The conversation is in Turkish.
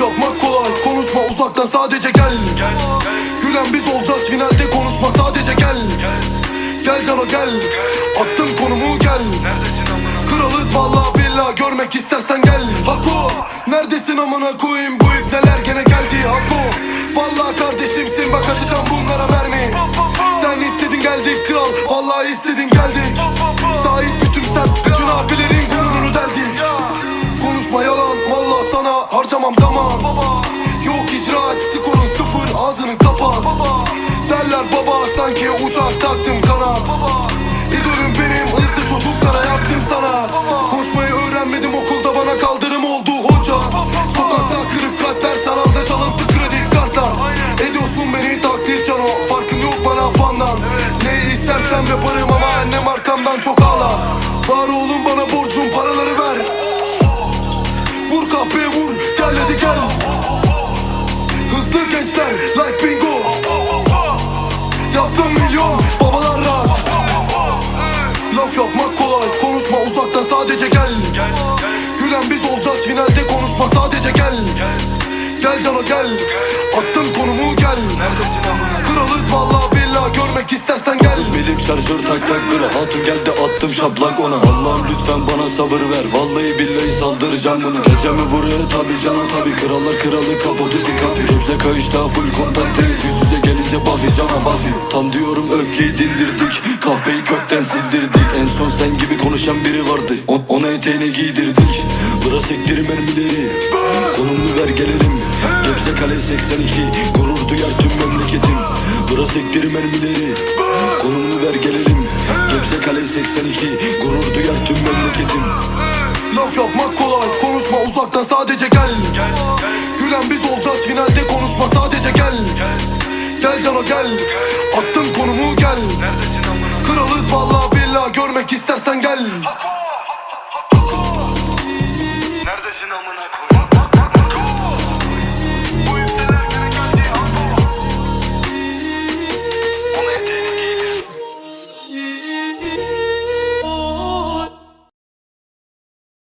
Yapmak kolay. Konuşma uzaktan sadece gel. Gülen biz olacağız finalde konuşma sadece gel. Gel Cano gel. Attım konumu gel. Kralız valla billah görmek istersen gel. Hako neredesin amına koyayım? Bu ip neler gene geldi Hako? Valla kardeşimsin bak atacağım bunlara harcamam zaman Yok icraat skorun sıfır ağzını kapat. Derler baba sanki uçak taktım kanat. İdolüm benim hızlı çocuklara yaptım sanat. Koşmayı öğrenmedim okulda bana kaldırım oldu hoca. Sokakta kırık kalpler sanalda çalıntı kredi kartlar. Ediyorsun beni taklit cano farkın yok bana fandan. Ne istersem yaparım ama annem arkamdan çok ağlar. Var oğlum Hızlı gençler like bingo. Yaptım milyon babalar rahat. Laf yapmak kolay konuşma uzaktan sadece gel. Gülen biz olacağız finalde konuşma sadece gel. Gel Cano gel şarjör tak tak bıra. Hatun geldi attım şaplak ona. Allah'ım lütfen bana sabır ver. Vallahi billahi saldıracağım bunu Gecemi buraya tabi cana tabi Krallar kralı kapotu dikapi Hepsi kayışta full kontaktayız Yüz yüze gelince Buffy cana Buffy. Tam diyorum öfkeyi dindirdik. Kahveyi kökten sildirdik. En son sen gibi konuşan biri vardı. O- Ona eteğini giydirdik. Bıra sektirim mermileri. Konumunu ver gelirim. Gebze kale 82 Gurur duyar tüm memleketim. Bıra sektirim mermileri sen gurur duyar tüm memleketim. Laf yapmak kolay konuşma uzaktan sadece gel, gel, gel. Gülen biz olacağız finalde konuşma sadece gel. Gel, gel cano gel. gel Attım konumu gel. Kralız valla billa görmek istersen gel. Neredesin amına koy